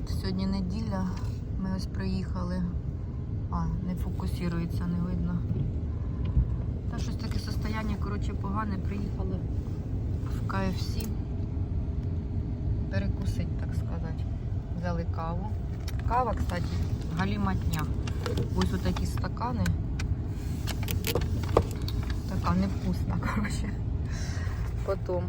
Привіт! Сьогодні неділя. Ми ось приїхали. А, не фокусується, не видно. Та щось таке состояння, коротше, погане. Приїхали в КФС. Перекусить, так сказати. Взяли каву. Кава, кстати, галіматня. Ось отакі стакани. Така невкусна, коротше. Потім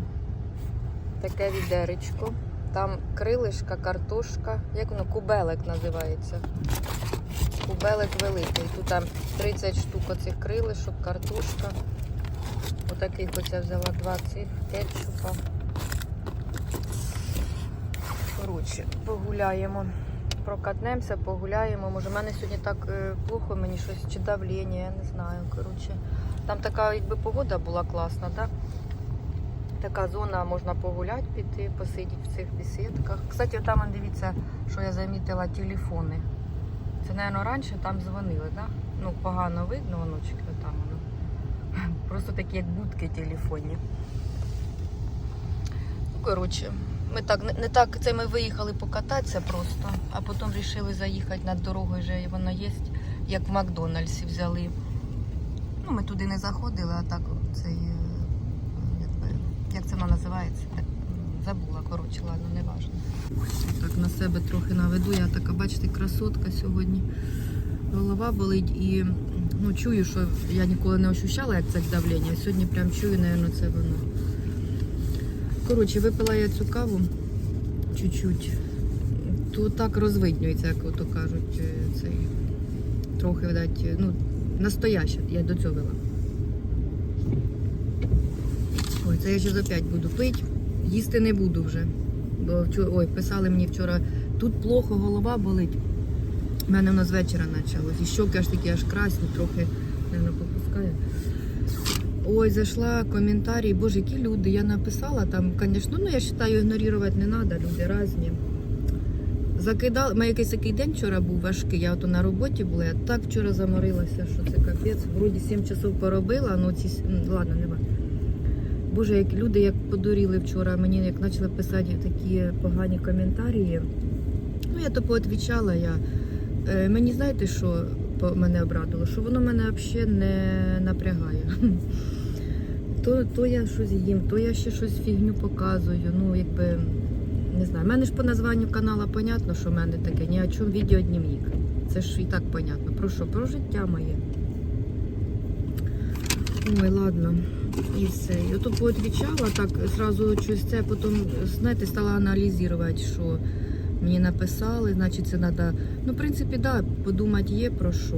таке відеречко. Там крилишка, картошка, як воно, кубелик називається. Кубелик великий. Тут там 30 штук оцих крилишок, картошка. Отаких ось я взяла два цих кетчупа. Коротше, погуляємо. Прокатнемося, погуляємо. Може, в мене сьогодні так е, плохо, мені щось чи давлення, я не знаю. Коротше. Там така якби погода була класна, так? Така зона, можна погуляти, піти, посидіти в цих бесідках. Кстати, там дивіться, що я замітила телефони. Це, мабуть, раніше там дзвонили, так? Ну, погано видно, онучки, там воно. Просто такі як будки телефонні. Ну, коротше, ми так, не, так, це ми виїхали покататися просто, а потім вирішили заїхати над дорогою, вже воно є, як в Макдональдсі взяли. Ну, ми туди не заходили, а так цей, е, якби, як це воно називається? Забула, коротше, ладно, не важно. Так на себе трохи наведу. Я така, бачите, красотка сьогодні. Голова болить і ну, чую, що я ніколи не ощущала, як це давлення. Сьогодні прям чую, мабуть, це воно. Коротше, випила я цю каву чуть-чуть. То так розвиднюється, як ото кажуть, е, цей трохи видать, ну, настояща, я до цього вела. Ой, це я зараз опять буду пити. Їсти не буду вже. Бо ой, писали мені вчора, тут плохо голова болить. У мене воно з вечора почалось. І щоки аж такі аж красні, трохи, мабуть, попускає. Ой, зайшла коментарі, боже, які люди. Я написала там, звісно, ну я вважаю, ігнорувати не треба, люди різні. Закидала, мене якийсь такий день вчора був важкий, я ото на роботі була, я так вчора заморилася, що це капець. Вроді 7 часов поробила, ну ці, ладно, нема. Боже, як люди як подуріли вчора, мені як почали писати такі погані коментарі. Ну, я то поотвічала, я. Е, мені знаєте, що мене обрадило? Що воно мене взагалі не напрягає. То, то я щось їм, то я ще щось фігню показую. Ну, якби, не знаю. У мене ж по названню каналу понятно, що в мене таке, ні о чому відео відеодневник. Це ж і так понятно. Про що? Про життя моє. Ой, ладно. І все. І ото поотвічала, так зразу щось це, потім, знаєте, стала аналізувати, що мені написали, значить, це треба. Ну, в принципі, так, да, подумати є про що.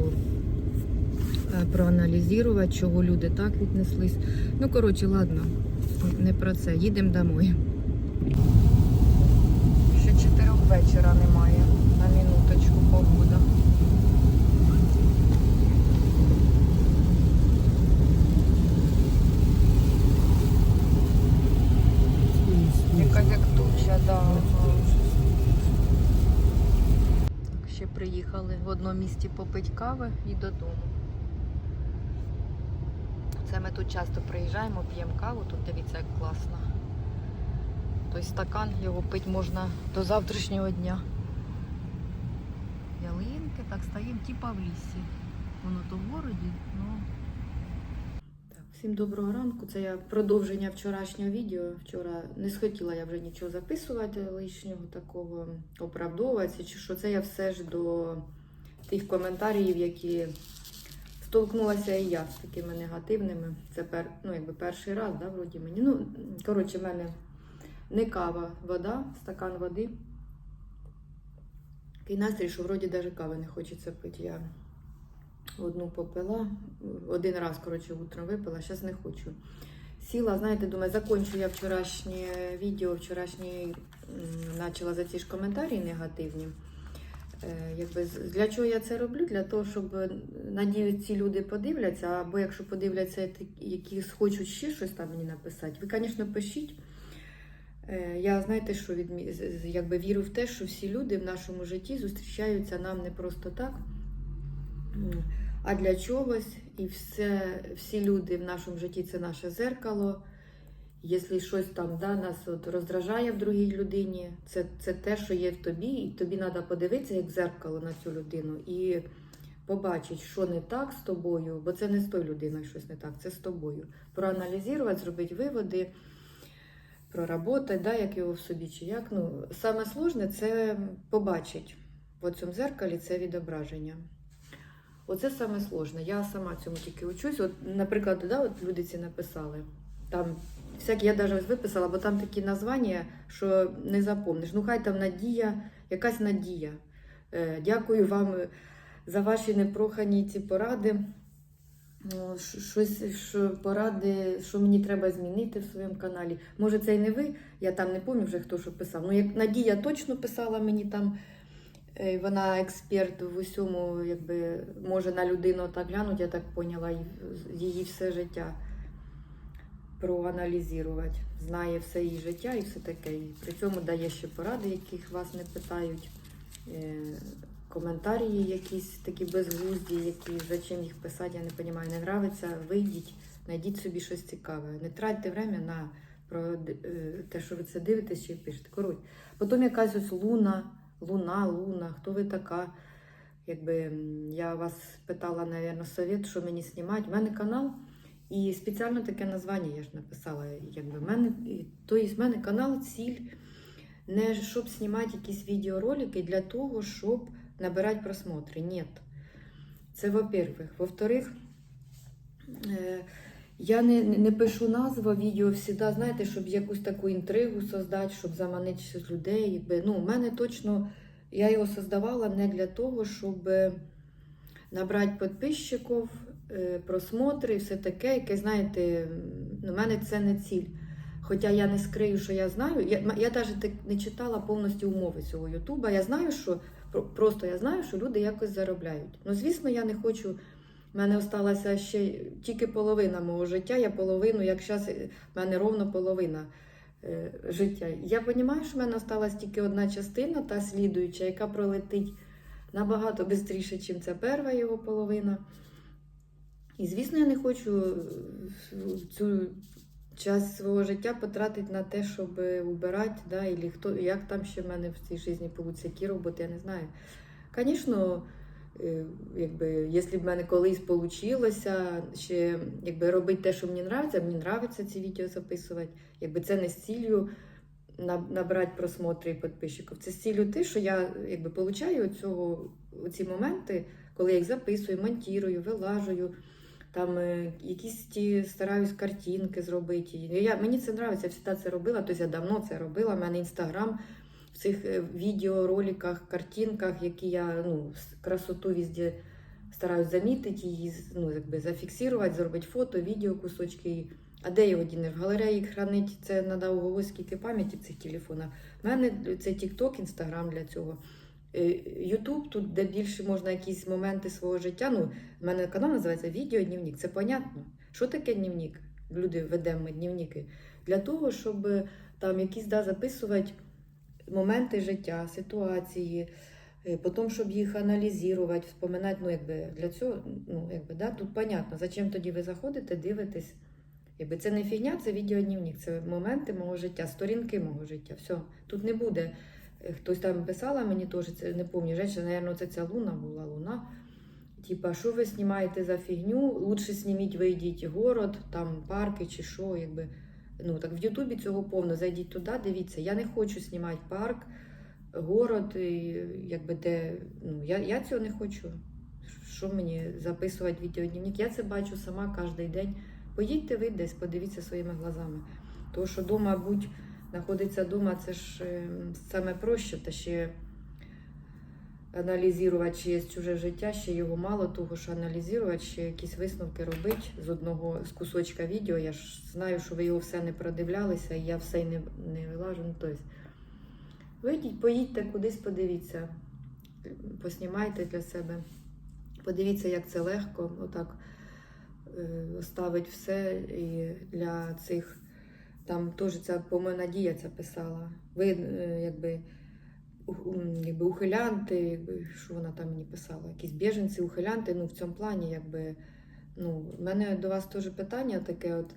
Е, Проаналізувати, чого люди так віднеслись. Ну, коротше, ладно, не про це. Їдемо домой. Ще чотирьох вечора немає. На минуточку погода. Якась як туча, да. Так, ще приїхали в одному місті попити кави і додому. Це ми тут часто приїжджаємо, п'ємо каву, тут дивіться, як класно. Той стакан, його пити можна до завтрашнього дня. Ялинки, так стоїмо, типа в лісі. Воно то в городі, ну. Так, всім доброго ранку. Це я продовження вчорашнього відео. Вчора не схотіла я вже нічого записувати лишнього такого, оправдовуватися, чи що це я все ж до тих коментарів, які столкнулася і я з такими негативними. Це пер, ну, якби перший раз, да, вроді мені. Ну, коротше, в мене не кава, вода, стакан води. Такий настрій, що вроді навіть кави не хочеться пити. Я одну попила, один раз, коротше, утром випила, зараз не хочу. Сіла, знаєте, думаю, закончу я вчорашнє відео, вчорашнє почала за ті ж коментарі негативні. Е, Якби, для чого я це роблю? Для того, щоб е, надіюсь, ці люди подивляться, або якщо подивляться, які хочуть ще щось там мені написати, ви, звісно, пишіть. Е, Я знаєте, що з- якби вірю в те, що всі люди в нашому житті зустрічаються нам не просто так, а для чогось. І все, всі люди в нашому житті це наше зеркало. Якщо щось там да, нас от роздражає в другій людині, це, це те, що є в тобі, і тобі треба подивитися як зеркало на цю людину і побачити, що не так з тобою, бо це не з тою людиною щось не так, це з тобою. Проаналізувати, зробити виводи, проработати, да, як його в собі чи як. Ну, саме сложне це побачити в цьому зеркалі це відображення. Оце саме сложне. Я сама цьому тільки учусь. От, наприклад, да, от люди ці написали. Там всякі, я навіть виписала, бо там такі названня, що не запомниш. Ну, хай там надія, якась надія. Е, дякую вам за ваші непрохані ці поради. Ну, Щось, що поради, що мені треба змінити в своєму каналі. Може, це і не ви, я там не пам'ятаю вже хто що писав. Ну, як Надія точно писала мені там, е, вона експерт в усьому, якби може на людину так глянути, я так поняла, її все життя проаналізувати. Знає все її життя і все таке. І при цьому дає ще поради, яких вас не питають. Е, Коментарі якісь такі безглузді, які зачем їх писати, я не розумію. Не нравиться, вийдіть, знайдіть собі щось цікаве. Не тратьте время на про е, те, що ви це дивитесь чи пишете. Коротше. Потім якась ось луна, луна, луна, хто ви така? Якби я вас питала, напевно, совет, що мені знімати. У мене канал, і спеціально таке названня я ж написала. Якби мене, тобто в мене канал ціль не щоб знімати якісь відеоролики для того, щоб набирати просмотри. Ні. Це во-первых. Во-вторых, е, я не, не пишу назву відео завжди, знаєте, щоб якусь таку інтригу создати, щоб заманити щось людей. Ну, у мене точно, я його создавала не для того, щоб е, набрати підписчиків, е, просмотри і все таке, яке, знаєте, у мене це не ціль. Хоча я не скрию, що я знаю. Я, я навіть не читала повністю умови цього Ютуба. Я знаю, що про- просто я знаю, що люди якось заробляють. Ну, звісно, я не хочу. У мене залишилася ще тільки половина мого життя. Я половину, як зараз в мене ровно половина е, життя. Я розумію, що в мене залишилась тільки одна частина, та слідуюча, яка пролетить набагато швидше, ніж ця перша його половина. І, звісно, я не хочу е, цю час свого життя потратити на те, щоб убирати, да, і хто, як там ще в мене в цій житті будуть які роботи, я не знаю. Звісно, е, якби, якщо б мене колись вийшло ще якби, робити те, що мені подобається, мені подобається ці відео записувати. Якби це не з ціллю набрати просмотри і підписчиків. Це з ціллю те, що я якби, получаю цього, ці моменти, коли я їх записую, монтую, вилажую. Там е, якісь ті стараюсь картинки зробити. Я, мені це подобається, я завжди це робила, тобто я давно це робила. У мене інстаграм в цих е, відеороликах, картинках, які я ну, красоту везде стараюсь замітити, її ну, якби зафіксувати, зробити фото, відео, кусочки. А де його дінеш? В галереї хранить це треба уголовські скільки пам'яті в цих телефонах. У мене це TikTok, Instagram для цього. Ютуб, тут де більше можна якісь моменти свого життя. Ну, у мене канал називається Відеодневник. Це понятно. Що таке дневник? Люди ведемо ми дневники. Для того, щоб е, там якісь да, записувати моменти життя, ситуації, е, потім, щоб їх аналізувати, вспоминати. Ну, якби для цього, ну, якби, да, тут понятно, зачем тоді ви заходите, дивитесь. Якби це не фігня, це відеодневник, це моменти мого життя, сторінки мого життя. Все. Тут не буде. е, Хтось там писала мені теж, це не пам'ятаю, жінка, наверное, це ця луна була луна. Типа, що ви знімаєте за фігню? Лучше зніміть, вийдіть город, там парки чи що, якби. Ну так в Ютубі цього повно. Зайдіть туди, дивіться. Я не хочу знімати парк, город, якби де. Ну, я, я цього не хочу. Що мені записувати відеодневник? Я це бачу сама кожен день. Поїдьте ви десь, подивіться своїми глазами. Тому що вдома будь знаходиться вдома, це ж е, саме проще, та ще аналізувати чиєсь чуже життя, ще його мало того, що аналізувати, ще якісь висновки робити з одного з кусочка відео. Я ж знаю, що ви його все не продивлялися, і я все не, не вилажу. Ну, тобто, вийдіть, поїдьте кудись, подивіться, поснімайте для себе. Подивіться, як це легко, отак е, оставить все і для цих. Там теж ця по-моєму, Надія це писала. Ви е, якби, якби ухилянти, якби, що вона там мені писала, якісь біженці, ухилянти, ну в цьому плані, якби, ну, в мене до вас теж питання таке, от,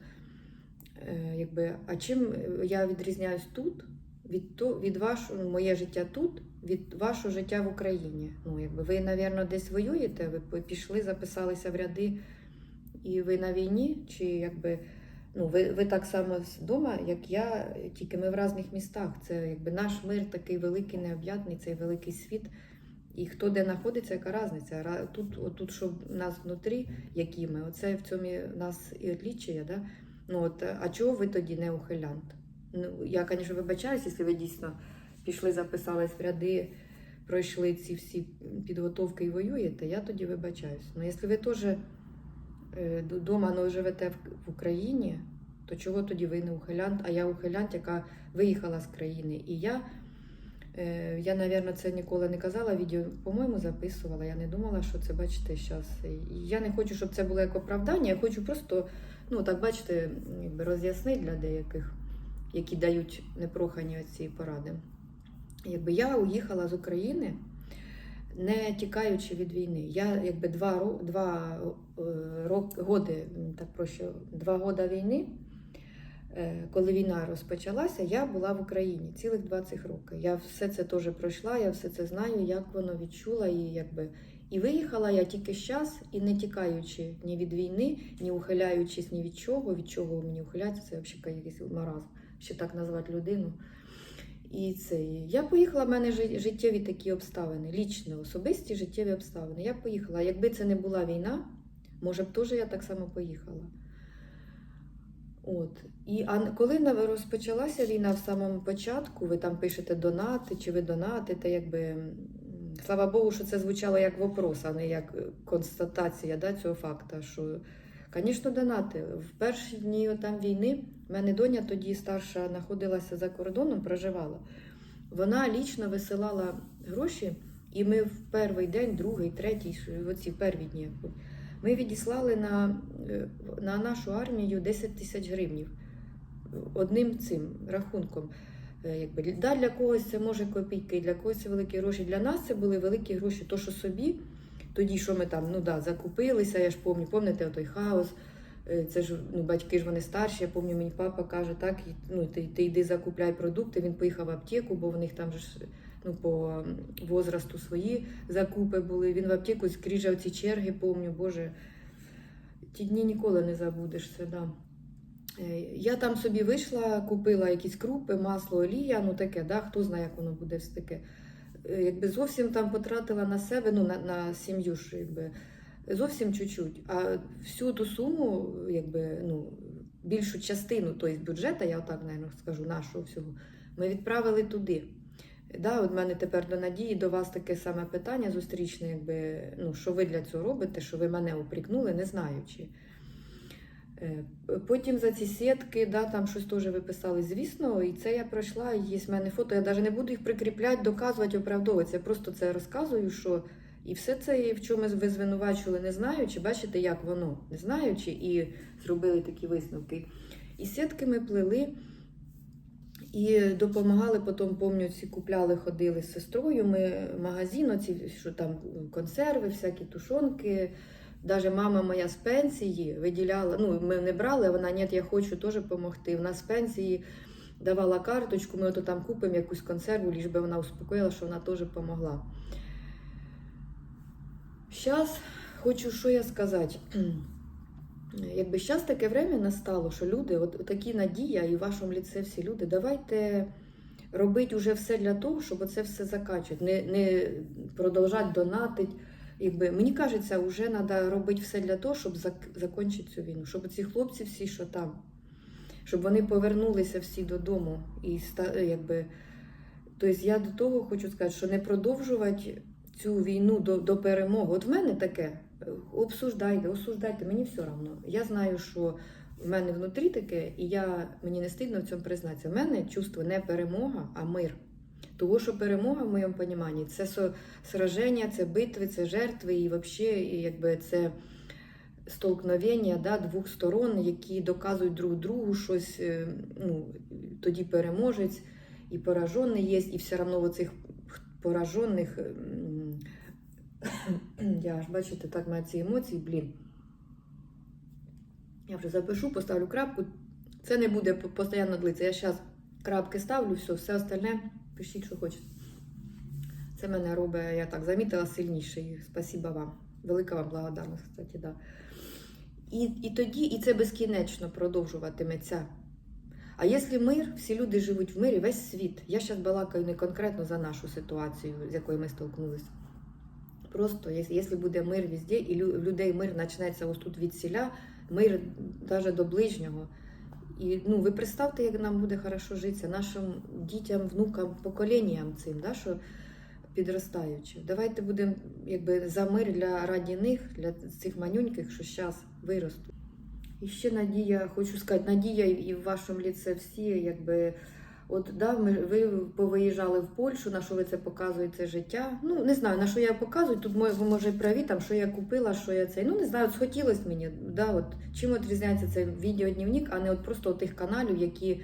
якби, а чим я відрізняюсь тут від, то, від вашого, ну, моє життя тут, від вашого життя в Україні. Ну, якби ви, напевно, десь воюєте, ви пішли, записалися в ряди, і ви на війні, чи якби. Ну, ви, ви так само вдома, як я, тільки ми в різних містах. Це якби наш мир такий великий, необ'ятний, цей великий світ. І хто де знаходиться, яка різниця? Тут, отут, що в нас внутрі, які ми, оце в цьому нас і отлічує, да? Ну, от, а чого ви тоді не ухилянт? Ну, я, звісно, вибачаюсь, якщо ви дійсно пішли, записались в ряди, пройшли ці всі підготовки і воюєте, я тоді вибачаюсь. Ну, якщо ви теж вдома ну, живете в, Україні, то чого тоді ви не ухилянт? А я ухилянт, яка виїхала з країни. І я, е, я, напевно, це ніколи не казала, відео, по-моєму, записувала. Я не думала, що це бачите зараз. Я не хочу, щоб це було як оправдання. Я хочу просто, ну так бачите, якби роз'яснити для деяких, які дають непрохані ці поради. Якби я уїхала з України не тікаючи від війни. Я якби два, два е, рок, годи, так проще, два года війни, е, коли війна розпочалася, я була в Україні цілих 20 років. Я все це теж пройшла, я все це знаю, як воно відчула і якби. І виїхала я тільки зараз, і не тікаючи ні від війни, ні ухиляючись ні від чого, від чого мені ухилятися, це взагалі якийсь маразм, ще так назвати людину. І це я поїхала, в мене життєві такі обставини, лічні, особисті життєві обставини. Я поїхала. Якби це не була війна, може б теж я так само поїхала. От. І коли розпочалася війна в самому початку, ви там пишете донати, чи ви донатите, якби слава Богу, що це звучало як вопрос, а не як е, констатація да, цього факту. Що, звісно, донати. В перші дні там війни в мене доня тоді старша знаходилася за кордоном, проживала. Вона лічно висилала гроші, і ми в перший день, другий, третій, оці перві дні. Ми відіслали на, е, на нашу армію 10 тисяч гривнів одним цим рахунком. Е, Якби, да, для когось це може копійки, для когось це великі гроші. Для нас це були великі гроші. То, що собі, тоді, що ми там ну, да, закупилися, я ж пам'ятаю, пам'ятаєте, той хаос. Е, Це ж ну, батьки ж вони старші. Я пам'ятаю, мені папа каже, так, ну, ти, ти йди закупляй продукти. Він поїхав в аптеку, бо в них там ж ну, по возрасту свої закупи були. Він в аптеку скріжав ці черги, помню, Боже. Ті дні ніколи не забудеш це, да. Е, Я там собі вийшла, купила якісь крупи, масло, олія, ну таке, да, хто знає, як воно буде все таке. Якби зовсім там потратила на себе, ну на, на сім'ю ж, якби, зовсім чуть-чуть. А всю ту суму, якби, ну, більшу частину тобто бюджету, я отак, наверное, скажу, нашого всього, ми відправили туди. Да, от мене тепер до надії до вас таке саме питання зустрічне, якби, ну, що ви для цього робите, що ви мене упрекнули, не знаючи. Е, Потім за ці сітки, да, там щось теж виписали, звісно, і це я пройшла, і є в мене фото. Я навіть не буду їх прикріпляти, доказувати, оправдовуватися. Я просто це розказую, що і все це, в чому ви звинувачували, не знаючи, бачите, як воно, не знаючи, і зробили такі висновки. І сітки ми плели. І допомагали потім, ці купляли, ходили з сестрою. Ми магазин, оці, що там консерви, всякі тушонки. Даже мама моя з пенсії виділяла, ну ми не брали, вона ні, я хочу теж допомогти. Вона з пенсії давала карточку, ми ото там купимо якусь консерву, ліж би вона успокоїла, що вона теж допомогла. Зараз хочу що я сказати. Якби зараз таке время настало, що люди, от такі надія, і в вашому ліце всі люди, давайте робити уже все для того, щоб це все закачувати, не, не продовжати донатити. Якби, мені кажеться, вже треба робити все для того, щоб зак- закінчити цю війну, щоб ці хлопці всі, що там, щоб вони повернулися всі додому. І якби, тобто я до того хочу сказати, що не продовжувати цю війну до, до перемоги. От в мене таке, е, обсуждайте, осуждайте, мені все одно. Я знаю, що в мене внутрі таке, і я, мені не стидно в цьому признатися. В мене чувство не перемога, а мир. Того, що перемога в моєму розумінні це сраження, це битви, це жертви, і взагалі, якби це столкновення да, двох сторон, які доказують друг другу щось, е, ну, тоді переможець і поражений є, і все одно оцих поражених, я аж бачите, так на ці емоції, блін. Я вже запишу, поставлю крапку. Це не буде по- постійно длитися. Я зараз крапки ставлю, все, все остальне пишіть, що хочете. Це мене робить, я так замітила, сильніший. Спасибо вам. Велика вам благодарність, кстати, да. І, і тоді, і це безкінечно продовжуватиметься. А якщо мир, всі люди живуть в мирі, весь світ. Я зараз балакаю не конкретно за нашу ситуацію, з якою ми столкнулися. Просто, якщо буде мир везде, і людей мир почнеться ось тут від селя, мир навіть до ближнього. І ну, ви представте, як нам буде хорошо житися, нашим дітям, внукам, поколінням цим, да, що підростаючи. Давайте будемо за мир для раді них, для цих манюньких, що зараз виростуть. І ще надія, хочу сказати, надія і- і в вашому ліце всі, якби. От да, ми, ви повиїжджали в Польщу, на що ви це показуєте життя. Ну, не знаю, на що я показую. Тут ви може праві, там, що я купила, що я цей. Ну, не знаю, от схотілося мені. Да, от, чим відрізняється цей відеодневник, а не от просто тих каналів, які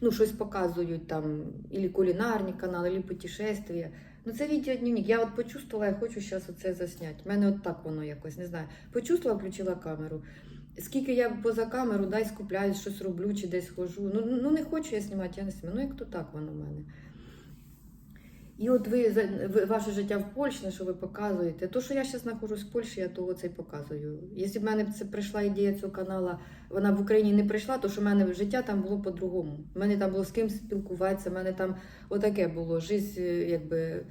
ну, щось показують там, ілі кулінарні канали, ілі путешествия. Ну, це відеодневник. Я от почувствувала, я хочу зараз оце засняти. У мене от так воно якось, не знаю. Почувствувала, включила камеру. Скільки я поза камеру дай скупляюсь, щось роблю чи десь хожу. Ну, ну не хочу я знімати, я не знімаю. Ну як то так воно в мене. І от ви, ви ваше життя в Польщі, що ви показуєте, то, що я зараз знаходжусь в Польщі, я того це й показую. Якщо б в мене це прийшла ідея цього каналу, вона в Україні не прийшла, то що в мене життя там було по-другому. У мене там було з ким спілкуватися, в мене там отаке було. Жизнь, е, якби,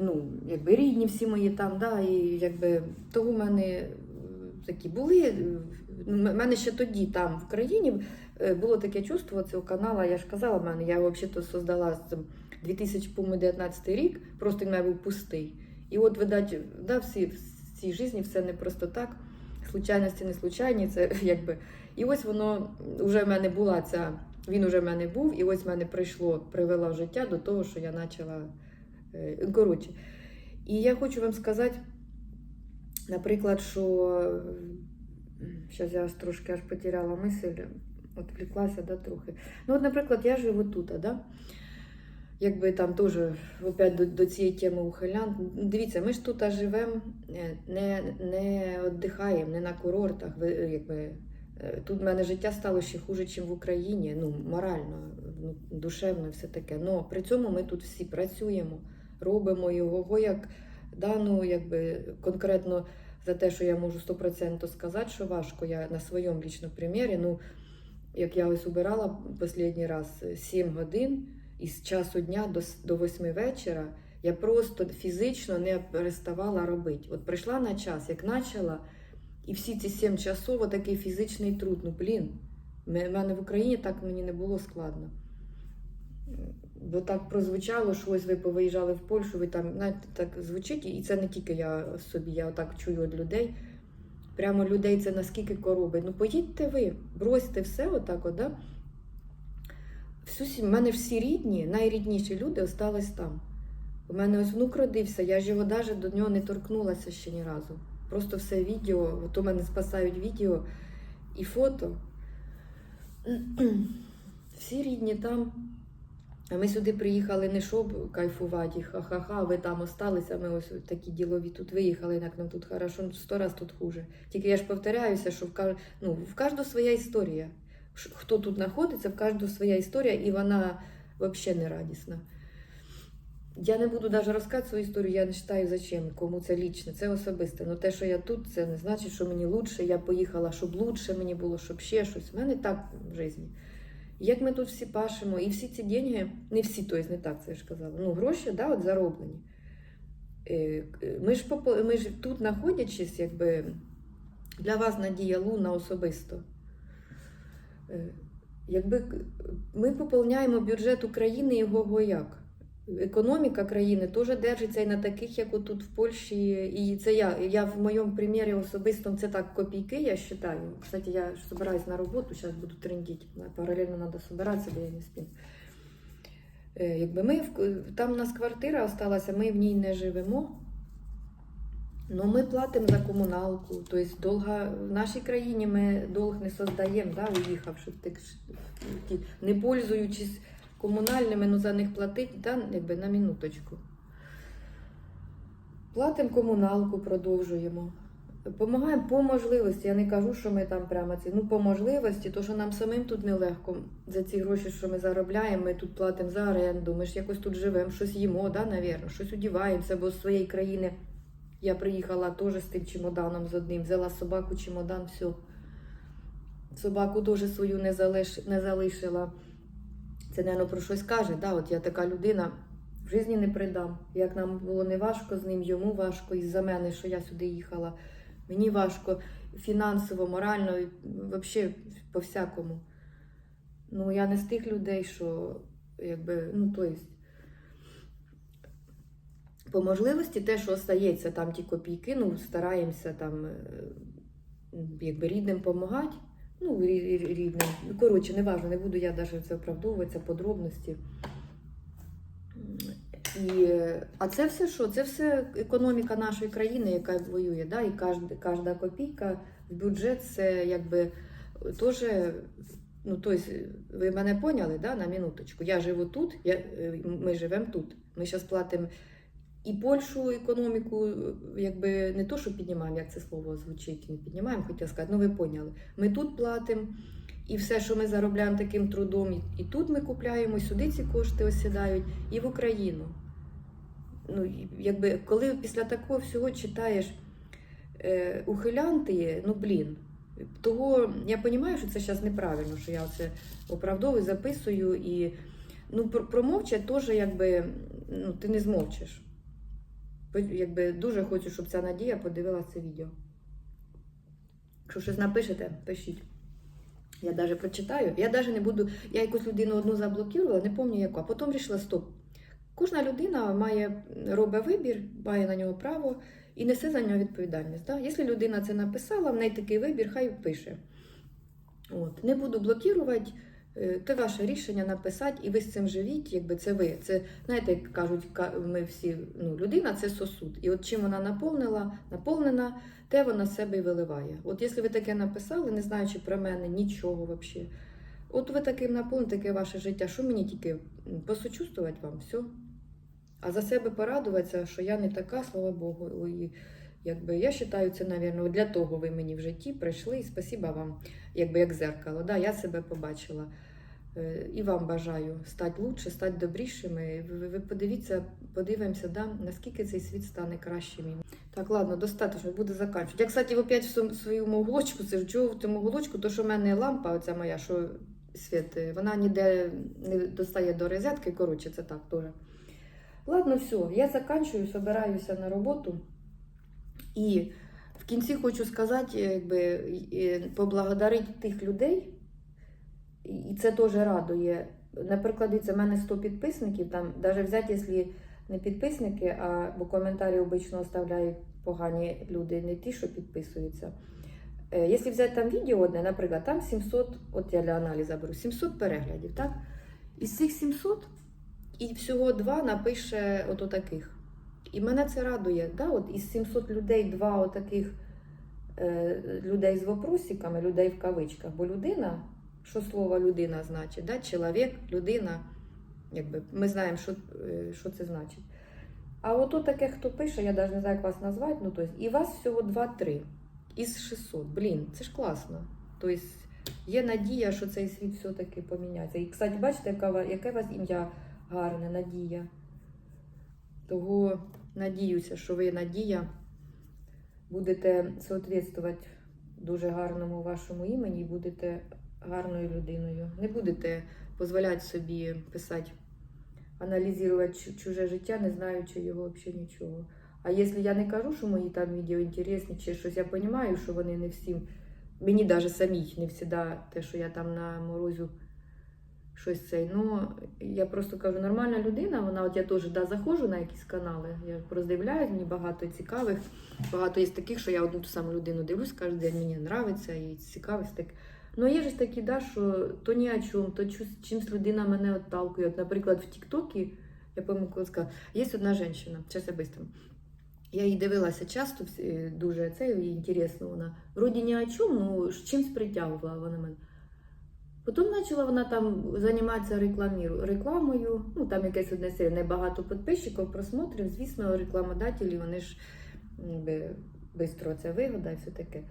ну, якби рідні всі мої там, да, і якби того в мене такі були. е, ну, в мене ще тоді, там, в країні, е, було таке чувство цього каналу, я ж казала, мене, я взагалі создала 2019 рік, просто він був пустий. І от, видать, да, всі, в житті все не просто так. Случайності не случайні, це якби. І ось воно вже в мене була ця, він вже в мене був, і ось в мене прийшло, привело життя до того, що я почала. е, Коротше. І я хочу вам сказати, наприклад, що зараз я трошки аж потеряла мисль, відвлеклася, да, трохи. Ну, от, наприклад, я живу тут, да? якби там теж опять до, до цієї теми ухилян. Дивіться, ми ж тут живемо, не, не віддихаємо, не на курортах. Е, якби, е, тут в мене життя стало ще хуже, ніж в Україні, ну, морально, ну, душевно, все таке. Но при цьому ми тут всі працюємо, робимо його як дану, якби конкретно за те, що я можу 100% сказати, що важко, я на своєму лічному примірі, ну, як я ось убирала останній раз 7 годин із часу дня до, до 8 вечора, я просто фізично не переставала робити. От прийшла на час, як почала, і всі ці 7 часов такий фізичний труд. Ну, блін, в мене в Україні так мені не було складно. Бо так прозвучало, що ось ви повиїжджали в Польщу, ви там, знаєте, так звучить, і це не тільки я собі, я отак чую від людей. Прямо людей це наскільки коробить. Ну поїдьте ви, бросьте все отак, от, да? Всю. У мене всі рідні, найрідніші люди остались там. У мене ось внук родився, я ж його навіть до нього не торкнулася ще ні разу. Просто все відео, от у мене спасають відео і фото. Всі рідні там. Ми сюди приїхали не щоб кайфувати, ха-ха-ха, ви там осталися, ми ось такі ділові тут виїхали, як нам тут хорошо, ну, сто раз тут хуже. Тільки я ж повторяюся, що в, каж... ну, в кожного своя історія. Хто тут знаходиться, в кожного своя історія, і вона взагалі не радісна. Я не буду навіть розказувати свою історію, я не вважаю зачем, кому це лічне, це особисте. Ну те, що я тут, це не значить, що мені лучше, я поїхала, щоб лучше мені було, щоб ще щось. У мене так в житті. Як ми тут всі пашемо, і всі ці деньги, не всі, тобто не так це я ж казала, ну гроші да, от зароблені. Е, е, Ми ж, ми ж тут знаходячись, якби для вас Надія Луна особисто. Е, Якби ми поповняємо бюджет України його го як. Економіка країни теж держиться і на таких, як отут в Польщі. І це я. Я в моєму примірі особисто це так копійки, я вважаю. Кстати, я ж собираюсь на роботу, зараз буду трендіти. Паралельно треба збиратися, бо я не спін. Е, Якби ми там у нас квартира осталася, ми в ній не живемо. Ну, ми платимо за комуналку. Тобто долга в нашій країні ми долг не создаємо, да, уїхавши, не пользуючись комунальними, ну за них платити, да, якби на минуточку. Платимо комуналку, продовжуємо. Помагаємо по можливості. Я не кажу, що ми там прямо ці. Ну, по можливості, то що нам самим тут нелегко. За ці гроші, що ми заробляємо, ми тут платимо за оренду, ми ж якось тут живемо, щось їмо, да, навірно, щось одіваємося, бо з своєї країни я приїхала теж з тим чемоданом з одним, взяла собаку, чемодан, все. Собаку теж свою не, залиш... не залишила. Це, мабуть, про щось каже. Да? От я така людина, в житті не придам. Як нам було не важко з ним, йому важко, із-за мене, що я сюди їхала. Мені важко фінансово, морально, і взагалі по всякому. Ну, я не з тих людей, що якби, ну, то по можливості те, що остається, там ті копійки, ну, стараємося там, е, якби рідним допомагати. Ну, рі- рі- рідним. Ну, коротше, не важливо, не буду я навіть це оправдовуватися, подробності. І, а це все що? Це все економіка нашої країни, яка воює. Да? І кожна, кожна копійка в бюджет це якби теж. Ну, тобто, ви мене поняли, да, на минуточку. Я живу тут, я, е, ми живемо тут. Ми зараз платимо і Польщу економіку, якби не то, що піднімаємо, як це слово звучить, не піднімаємо, хотіла сказати, ну ви поняли. Ми тут платимо, і все, що ми заробляємо таким трудом, і, тут ми купляємо, і сюди ці кошти осідають, і в Україну. Ну, якби, коли після такого всього читаєш е, ухилянти, ну блін. Того я розумію, що це зараз неправильно, що я це оправдовую, записую і ну, промовчать теж, якби ну, ти не змовчиш. Якби дуже хочу, щоб ця Надія подивилася це відео. Якщо щось напишете, пишіть. Я навіть прочитаю. Я навіть не буду. Я якусь людину одну заблокувала, не пам'ятаю яку, а потім вирішила, стоп. Кожна людина має робить вибір, має на нього право і несе за нього відповідальність. Да? Якщо людина це написала, в неї такий вибір, хай пише. От. Не буду блокувати. Це ваше рішення написати, і ви з цим живіть, якби це ви. Це, знаєте, як кажуть, ми всі, ну, людина це сосуд. І от чим вона наповнила, наповнена, те вона себе і виливає. От якщо ви таке написали, не знаючи про мене нічого взагалі, от ви таким наповните таке ваше життя, що мені тільки посочувствувати вам, все. А за себе порадуватися, що я не така, слава Богу. Якби, я вважаю, це, мабуть, для того ви мені в житті прийшли, і спасіба вам, якби як зеркало. Да, я себе побачила. Е, І вам бажаю стати лучше, стати добрішими. Ви, подивіться, подивимося, да, наскільки цей світ стане кращим. Так, ладно, достатньо, буду закінчувати. Я, кстати, опять в своєму уголочку сижу. Чого в цьому уголочку? То, що в мене лампа, оця моя, що світ, е, вона ніде не достає до розетки. Коротше, це так теж. Ладно, все, я закінчую, собираюся на роботу. І в кінці хочу сказати, якби, е, поблагодарити тих людей, і це теж радує. Наприклад, дивіться, в мене 100 підписників, там навіть взяти, якщо не підписники, а бо коментарі обично оставляють погані люди, не ті, що підписуються. Е, Якщо взяти там відео одне, наприклад, там 700, от я для аналізу беру, 700 переглядів, так? Із цих 700 і всього два напише ото таких. І мене це радує. Да? От із 700 людей два отаких е, людей з вопросиками, людей в кавичках. Бо людина, що слово людина значить? Да? Чоловік, людина, якби, ми знаємо, що, е, що це значить. А ото таке, хто пише, я навіть не знаю, як вас назвати, ну, тобто, і вас всього 2-3 із 600. Блін, це ж класно. Тобто, є надія, що цей світ все-таки поміняється. І, кстати, бачите, яке у вас ім'я гарне, Надія. Того надіюся, що ви Надія будете соответствувати дуже гарному вашому імені будете гарною людиною. Не будете дозволяти собі писати, аналізувати чуже життя, не знаючи його взагалі нічого. А якщо я не кажу, що мої там відео інтересні чи щось, я розумію, що вони не всім, мені навіть самій не завжди те, що я там на морозю щось цей. Ну, я просто кажу, нормальна людина, вона, от я теж да, заходжу на якісь канали, я роздивляюсь, мені багато цікавих, багато є таких, що я одну ту саму людину дивлюсь кожен день, мені подобається і цікавість так. Ну, є ж такі, да, що то ні о чому, то чимсь людина мене отталкує. От, наприклад, в Тіктокі, я пам'ятаю, сказала, є одна жінка, зараз я быстро. Я її дивилася часто, дуже це їй інтересно вона. Вроді ні о чому, ну чимсь притягувала вона мене. Потім почала вона там займатися рекламою, ну там якесь одне серія, небагато підписчиків, просмотрів. Звісно, рекламодателі, вони ж ніби, швидко це вигода і все таке.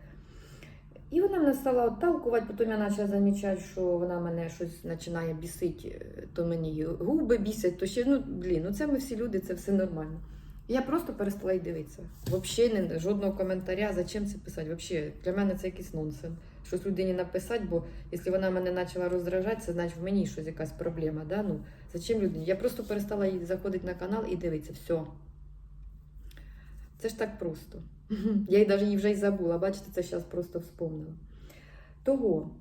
І вона мене стала отталкувати, потім я почала замічати, що вона мене щось починає бісити, то мені губи бісять, то ще, ну, блін, ну це ми всі люди, це все нормально. Я просто перестала й дивитися. Взагалі жодного коментаря, зачем це писати. Взагалі, для мене це якийсь нонсенс. Щось людині написати, бо якщо вона мене почала роздражати, значить в мені щось якась проблема. Да? Ну, зачем людині? Я просто перестала заходити на канал і дивитися. Все. Це ж так просто. Я й навіть вже й забула. Бачите, це зараз просто вспомнила. Того,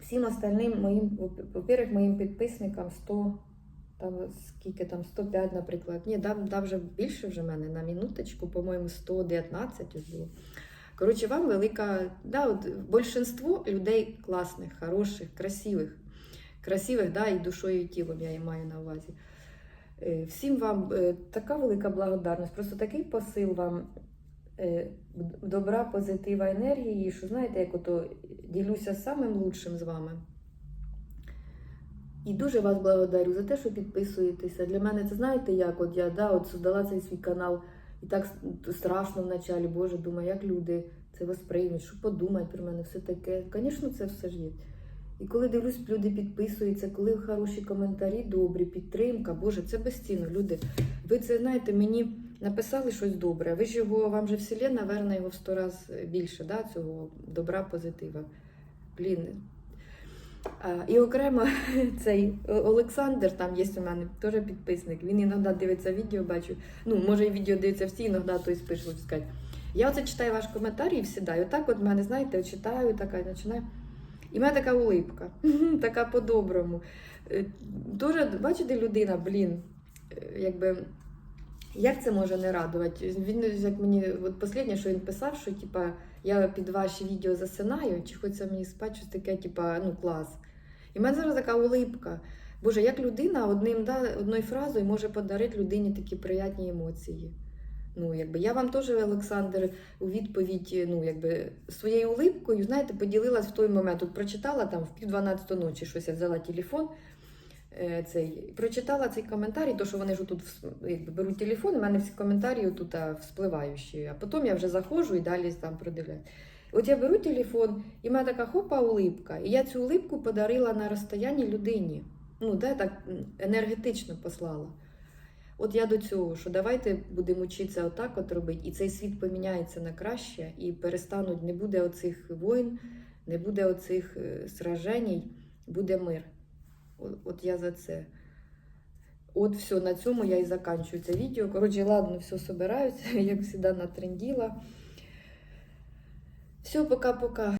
всім остальним моїм, во-первых, моїм підписникам 100, там скільки там, 105, наприклад. Ні, дав, дав вже більше вже мене на минуточку, по-моєму, 119 було. Коротше, вам велика, да, от більшинство людей класних, хороших, красивих. Красивих, да, і душою, і тілом я її маю на увазі. Е, Всім вам е, така велика благодарність, просто такий посил вам е, добра, позитива, енергії, що знаєте, як ото ділюся самим лучшим з вами. І дуже вас благодарю за те, що підписуєтеся. Для мене це знаєте, як от я да, от создала цей свій канал, і так страшно вначалі, Боже, думаю, як люди це восприймуть, що подумають про мене, все таке. Звісно, це все ж є. І коли дивлюсь, люди підписуються, коли хороші коментарі, добрі, підтримка, Боже, це безцінно. Люди, ви це знаєте, мені написали щось добре. Ви ж його, вам же вселенна верне його в сто раз більше, да, цього добра, позитива. Блін. І окремо цей Олександр, там є у мене теж підписник. Він іноді дивиться відео, бачу. Ну, може, і відео дивиться всі, іноді той спише, сказати. Я оце читаю ваш коментар і сідаю. Отак от мене, знаєте, читаю, така починаю. І в мене така улипка, така по-доброму. Е, Дуже, бачите, людина, блін, е, якби. Як це може не радувати? Він як мені, от останнє, що він писав, що типа я під ваші відео засинаю, чи хочеться мені спати щось таке, типа, ну клас. І в мене зараз така улипка. Боже, як людина одним да, одною фразою може подарити людині такі приятні емоції. Ну, якби я вам теж, Олександр, у відповідь, ну, якби своєю улипкою, знаєте, поділилась в той момент. Тут прочитала там в пів 12 ночі щось, я взяла телефон. Е, Цей, прочитала цей коментар, і то, що вони ж тут якби, беруть телефон, у мене всі коментарі тут вспливаючі. А потім я вже заходжу і далі там продивляю. От я беру телефон, і в мене така хопа улипка. І я цю улипку подарила на розстоянні людині. Ну, де так енергетично послала. От я до цього, що давайте будемо вчитися отак от робити, і цей світ поміняється на краще, і перестануть, не буде оцих воїн, не буде оцих е, сраженій, буде мир. От, я за це. От все, на цьому я і заканчую це відео. Коротше, ладно, все собираюся, як завжди, натренділа. Все, пока-пока.